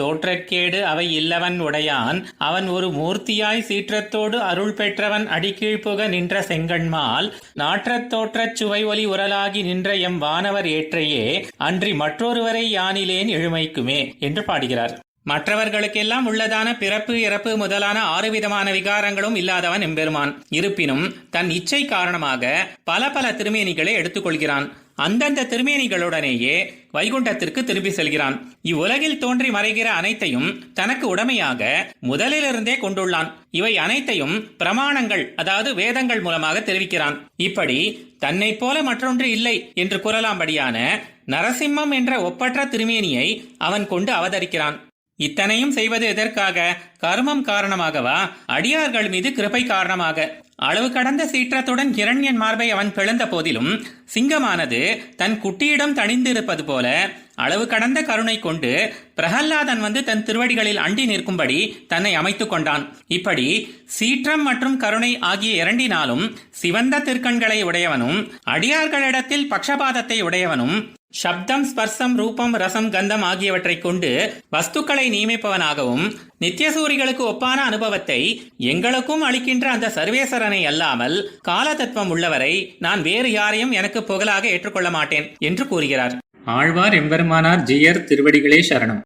தோற்றக்கேடு அவை இல்லவன் உடையான். அவன் ஒரு மூர்த்தியாய் சீற்றத்தோடு அருள் பெற்றவன் அடிக்கீழ்ப்புக நின்ற செங்கண்மால். நாற்றத் தோற்றச் சுவை ஒலி உரலாகி நின்ற எம் வானவர் ஏற்றையே. அன்றி மற்றொருவரை யானிலேன் எழுமைக்குமே என்று பாடுகிறார். மற்றவர்களுக்கெல்லாம் உள்ளதான பிறப்பு இறப்பு முதலான ஆறு விதமான விகாரங்களும் இல்லாதவன் எம்பெருமான். இருப்பினும் தன் இச்சை காரணமாக பல பல திருமேனிகளை எடுத்துக்கொள்கிறான். அந்தந்த திருமேனிகளுடனேயே வைகுண்டத்திற்கு திரும்பி செல்கிறான். இவ்வுலகில் தோன்றி மறைகிற அனைத்தையும் தனக்கு உடமையாக முதலிலிருந்தே கொண்டுள்ளான். இவை அனைத்தையும் பிரமாணங்கள் அதாவது வேதங்கள் மூலமாக தெரிவிக்கிறான். இப்படி தன்னைப் போல மற்றொன்று இல்லை என்று கூறலாம்படியான நரசிம்மம் என்ற ஒப்பற்ற திருமேனியை அவன் கொண்டு அவதரிக்கிறான். இத்தனையும் செய்வது எதற்காக? கர்மம் காரணமாகவா? அடியார்கள் மீது கிருபை காரணமாக. அளவு கடந்த சீற்றத்துடன் இரண்யன் மார்பை அவன் பிளந்த போதிலும் சிங்கமானது தன் குட்டியிடம் தணிந்திருப்பது போல அளவு கடந்த கருணை கொண்டு பிரகல்லாதன் வந்து தன் திருவடிகளில் அண்டி நிற்கும்படி தன்னை அமைத்துக் கொண்டான். இப்படி சீற்றம் மற்றும் கருணை ஆகிய இரண்டினாலும் சிவந்த திருக்கண்களை உடையவனும் அடியார்களிடத்தில் பக்ஷபாதத்தை உடையவனும் சப்தம் ஸ்பர்சம் ரூபம் ரசம் கந்தம் ஆகியவற்றைக் கொண்டு வஸ்துக்களை நியமிப்பவனாகவும் நித்தியசூரிகளுக்கு ஒப்பான அனுபவத்தை எங்களுக்கும் அளிக்கின்ற அந்த சர்வேசரனை அல்லாமல் கால தத்துவம் உள்ளவரை நான் வேறு யாரையும் எனக்கு புகழாக ஏற்றுக்கொள்ள மாட்டேன் என்று கூறுகிறார். ஆழ்வார் எம்பெருமானார் ஜியர் திருவடிகளே சரணம்.